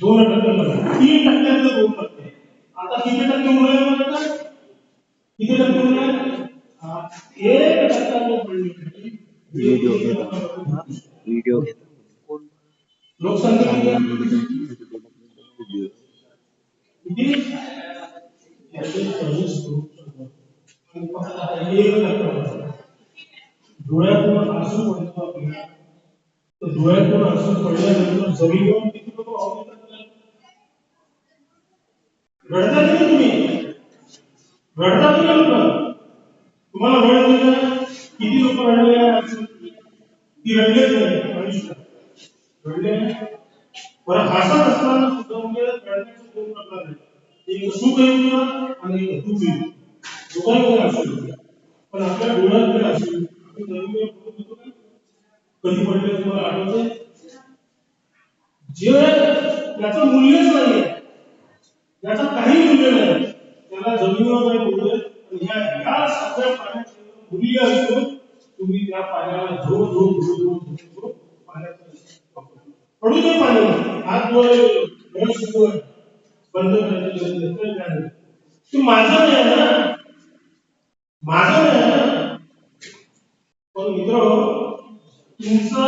दोनों ढक्कन बना तीन ढक्कन तो रोक रखते हैं आता? कितने तक क्यों बोला बेटा कितने तक क्यों बोला हाँ एक ढक्कन को पढ़ने वीडियो के वीडियो लोक संख्या डोळ्यातून आसू पडतो आपल्याला. डोळ्यातून आसू पडल्यानंतर जरी रडता की नाही तुम्ही? रडता की लोक तुम्हाला रड येते का? किती लोक रडले? ती रडलेच नाही आयुष्यात. रडले नाही. बरं हसत असताना सुद्धा म्हणजे रडण्याचे दोन प्रकार आहेत. एक सुख येईल आणि एक दुःख येईल दोघांमध्ये असू शकते पण आपल्या डोळ्यात जर असेल आपण जमिनीवर पडून देतो का? कधी पडले तुम्हाला आठवते जे त्याचं मूल्यच नाही याचा काही मूल्य नाही. त्याला जमिनीवर नाही पडू देत. सगळ्या मूल्य असतो तुम्ही त्या पाण्याला धो धो धो धो पडू दे पाणी. हात डोळे बंद करायचं काय ते माझं नाही ना. माझं नाही ना. पण मित्र तुमचं